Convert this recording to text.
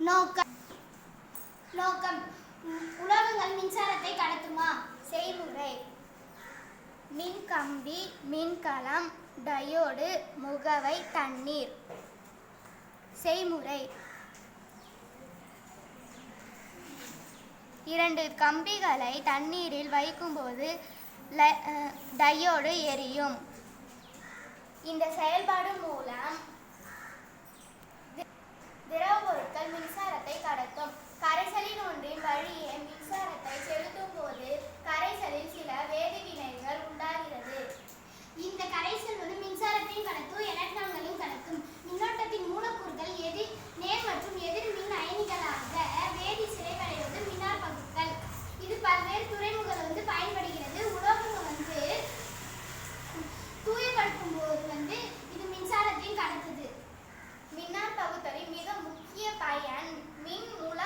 நோக்கம். நோக்கம். உலோகங்கள் மின்சாரத்தை கடத்துமா? செய்முறை. மின்கம்பி மின்கலம் டயோடு முகவை தண்ணீர். செய்முறை. இரண்டு கம்பிகளை தண்ணீரில் வைக்கும்போது ல- டயோடு எரியும். இந்த செயல்பாடு மூலம் வழியே மின்சாரத்தை செலுத்தும் போது கரைசலில் சில வேதிவினைகள் உண்டாகிறது. இந்த கரைசல் வந்து மின்சாரத்தையும் கடத்தும் எலக்ட்ரான்களையும் கடத்தும் மின்னோட்டத்தின் மூலக்கூறுகள் எதிர் நேர் மற்றும் எதிர் மின் அயனிகளாக வேதி சிறைப்படைவது மின்னார் பகுப்புகள் இது பல்வேறு துறைமுகங்கள் வந்து பயன்படுகிறது. உலோகங்கள் வந்து தூயப்படுத்தும் போது வந்து இது மின்சாரத்தையும் கடத்துது மின்னார் பகுத்தலின் மிக முக்கிய பயன் மின் மூல